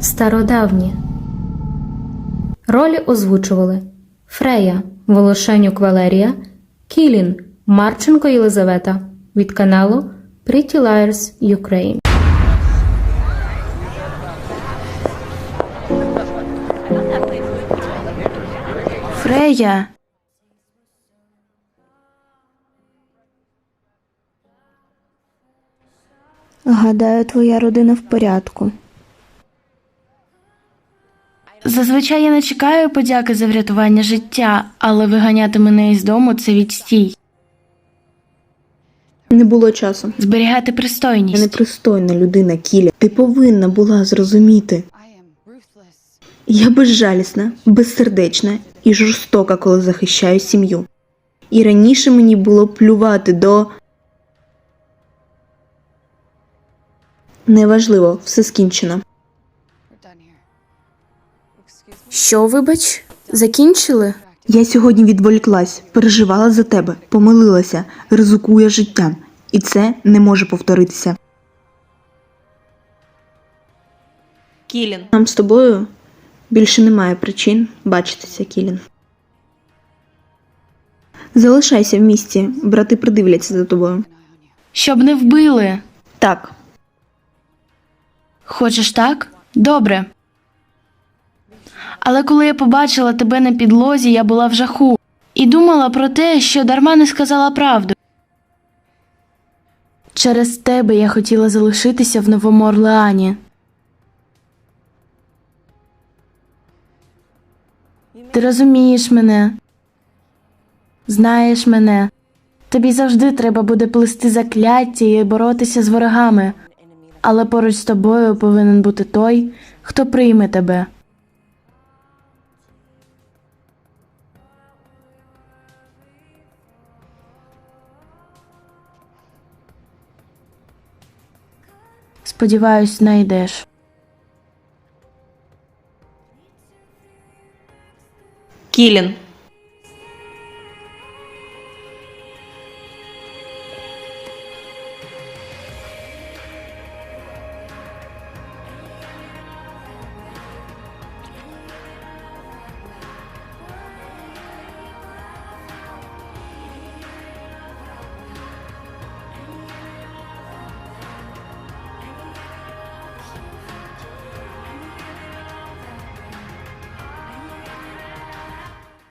Стародавні. Ролі озвучували Фрея Волошенюк Валерія, Кілін Марченко Єлизавета від каналу Pretty Liars Ukraine. Фрея. Гадаю, твоя родина в порядку. Зазвичай я не чекаю подяки за врятування життя, але виганяти мене із дому це відстій. Не було часу. Зберігати Я пристойність. непристойна людина, Кіля. Ти повинна була зрозуміти. Я безжалісна, безсердечна і жорстока, коли захищаю сім'ю. І раніше мені було плювати до. Неважливо, все скінчено. Що, вибач, закінчили? Я сьогодні відволіклась, переживала за тебе, помилилася, ризикує життям, і це не може повторитися. Кілін. Нам з тобою більше немає причин бачитися, Кілін. Залишайся в місті, брати придивляться за тобою. Щоб не вбили. Так, Хочеш так? Добре. Але коли я побачила тебе на підлозі, я була в жаху і думала про те, що дарма не сказала правду. Через тебе я хотіла залишитися в Новому Орлеані. Ти розумієш мене, знаєш мене. Тобі завжди треба буде плести закляття і боротися з ворогами. Але поруч з тобою повинен бути той, хто прийме тебе. Сподіваюсь, знайдеш. Кілін.